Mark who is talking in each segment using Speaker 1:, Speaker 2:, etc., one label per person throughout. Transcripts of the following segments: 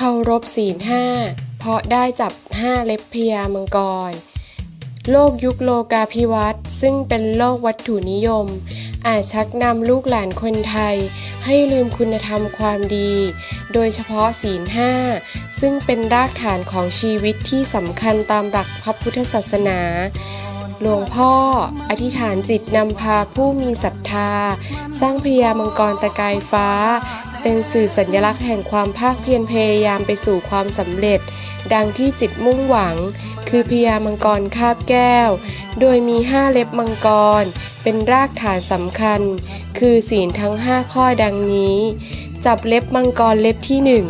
Speaker 1: เคารพศีลห้าเพราะได้จับห้าเล็บพญามังกร โลกยุคโลกาภิวัตน์ซึ่งเป็นโลกวัตถุนิยม อาจชักนำลูกหลานคนไทย ให้ลืมคุณธรรมความดี โดยเฉพาะศีลห้าซึ่งเป็นรากฐานของชีวิตที่สำคัญตามหลักพระพุทธศาสนาหลวงพ่อ อธิษฐานจิตนำพาผู้มีศรัทธา สร้างพญามังกรตะกายฟ้าเป็นสื่อสัญลักษณ์แห่งความภาคเพียรพยายามไปสู่ความสำเร็จ ดังที่จิตมุ่งหวัง คือพญามังกรคาบแก้ว โดยมีห้าเล็บมังกร เป็นรากฐานสำคัญ คือศีลทั้งห้าข้อดังนี้ จับเล็บมังกรเล็บที่หนึ่ง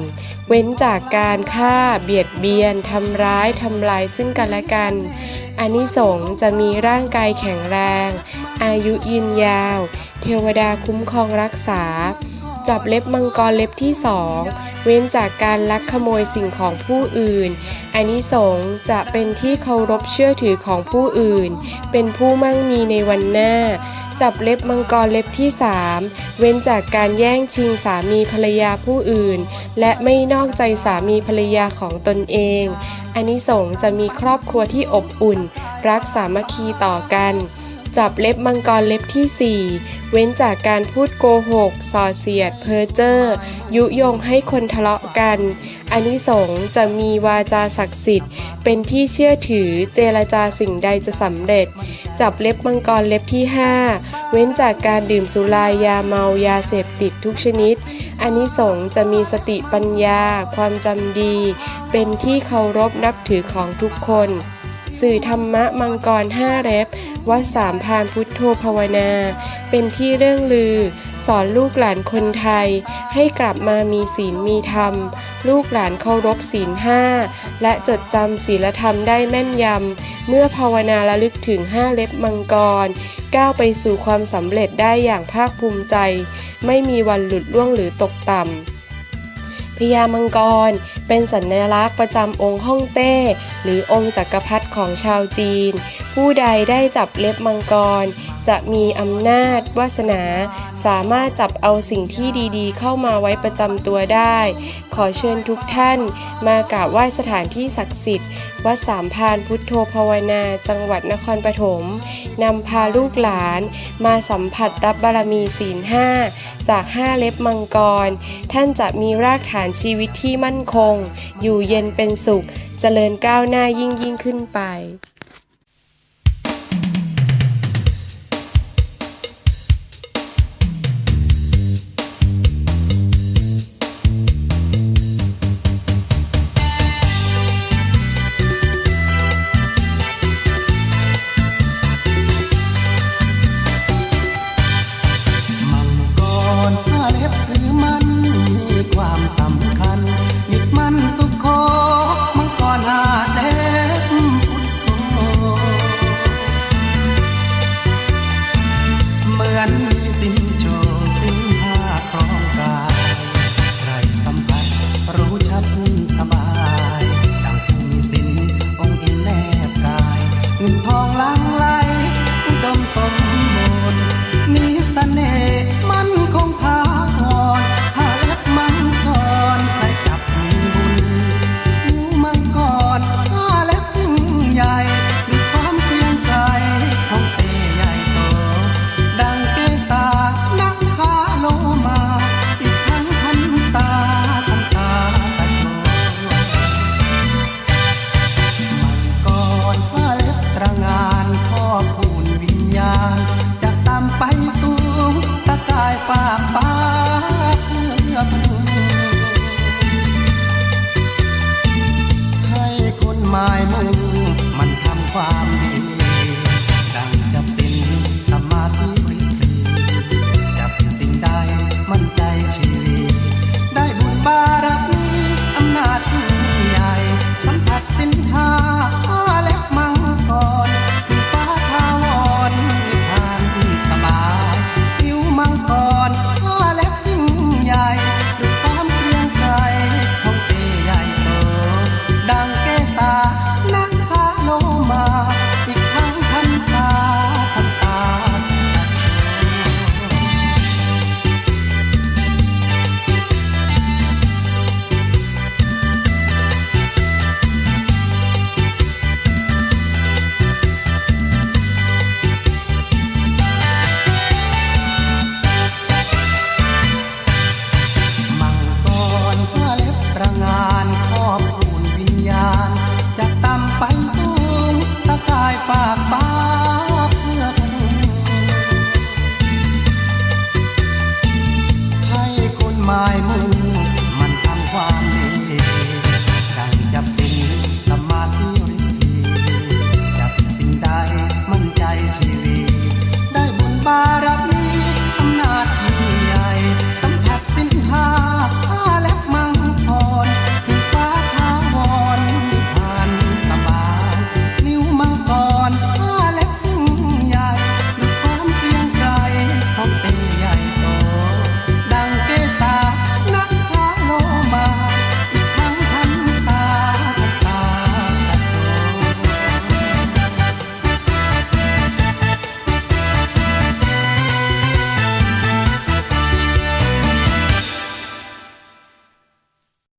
Speaker 1: เว้นจากการฆ่าเบียดเบียน ทำร้าย ทำลายซึ่งกันและกันอานิสงส์จะมีร่างกายแข็งแรง อายุยืนยาว เทวดาคุ้มครองรักษา จับเล็บมังกรเล็บที่สองเว้นจากการลักขโมยสิ่งของผู้อื่นอานิสงส์จะเป็นที่เคารพเชื่อถือของผู้อื่น เป็นผู้มั่งมีในวันหน้า จับเล็บมังกรเล็บที่สามเว้นจากการแย่งชิงสามีภรรยาผู้อื่น และไม่นอกใจสามีภรรยาของตนเองอานิสงส์จะมีครอบครัวที่อบอุ่น รักสามัคคีต่อกัน จับเล็บมังกรเล็บที่ 4 เว้นจากการพูดโกหก ส่อเสียด เพ้อเจ้อ ยุยงให้คนทะเลาะกันอานิสงส์จะมีวาจาศักดิ์สิทธิ์ เป็นที่เชื่อถือ เจรจาสิ่งใดจะสำเร็จ จับเล็บมังกรเล็บที่ 5 เว้นจากการดื่มสุรายาเมายาเสพติดทุกชนิดอานิสงส์จะมีสติปัญญา ความจำดี เป็นที่เคารพนับถือของทุกคน สื่อธรรมะมังกรห้าเล็บวัดสามพานพุทโธภาวนา เป็นที่เรื่องลือ สอนลูกหลานคนไทย ให้กลับมามีศีลมีธรรม ลูกหลานเคารพศีลห้าและจดจำศีลธรรมได้แม่นยำ เมื่อภาวนาระลึกถึงห้าเล็บมังกร ก้าวไปสู่ความสำเร็จได้อย่างภาคภูมิใจ ไม่มีวันหลุดล่วงหรือตกต่ำพญามังกร เป็นสัญลักษณ์ประจำองค์ฮ่องเต้ หรือองค์จักรพรรดิของชาวจีน ผู้ใดได้จับเล็บมังกร จะมีอำนาจวาสนา สามารถจับเอาสิ่งที่ดีๆ เข้ามาไว้ประจำตัวได้ ขอเชิญทุกท่านมากราบไหว้สถานที่ศักดิ์สิทธิ์ วัดสามพานพุทโธภาวนา จังหวัดนครปฐมนำพาลูกหลาน มาสัมผัสรับบารมีศีลห้าจากห้าเล็บมังกร ท่านจะมีรากฐานชีวิตที่มั่นคง อยู่เย็นเป็นสุข เจริญก้าวหน้ายิ่งยิ่งขึ้นไป
Speaker 2: อบผูนวิญญาณจะตามไปสู่ตะกายฝากฟ้าเพื่อพนุนให้คนหมายมุ่งมันทำความ